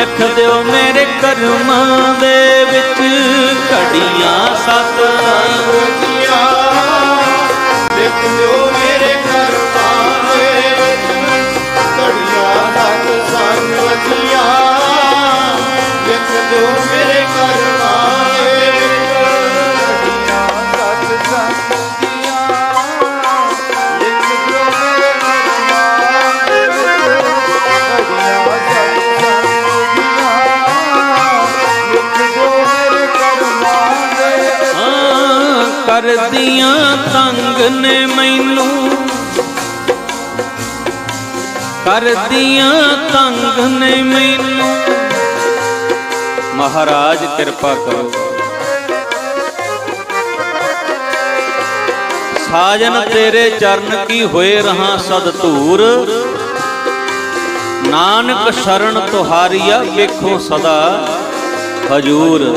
ਲਿਖ ਦਿਓ ਮੇਰੇ ਕਰਮਾਂ ਦੇ ਵਿੱਚ ਘੜੀਆਂ ਸਤ ਸੰਗਤੀਆਂ ਲਿਖ ਦਿਓ ਮੇਰੇ ਕਰਮਾਂ ਦੇ ਵਿੱਚ ਘੜੀਆਂ ਸਤ ਸੰਗਤੀਆਂ ਲਿਖ ਦਿਓ ਮੇਰੇ ਕਰਦੀਆਂ ਤੰਗ ਨੇ ਮੈਨੂੰ। ਕਰਦੀਆਂ ਤੰਗ ਨੇ ਮੈਨੂੰ। ਮਹਾਰਾਜ, ਕਿਰਪਾ ਕਰੋ। ਸਾਜਨ ਤੇਰੇ ਚਰਨ ਕੀ ਹੋਏ ਰਹਾ ਸਦ ਧੂਰ ਨਾਨਕ ਸ਼ਰਨ ਤੁਹਾਰੀਆ ਵੇਖੋ ਸਦਾ ਹਜੂਰ।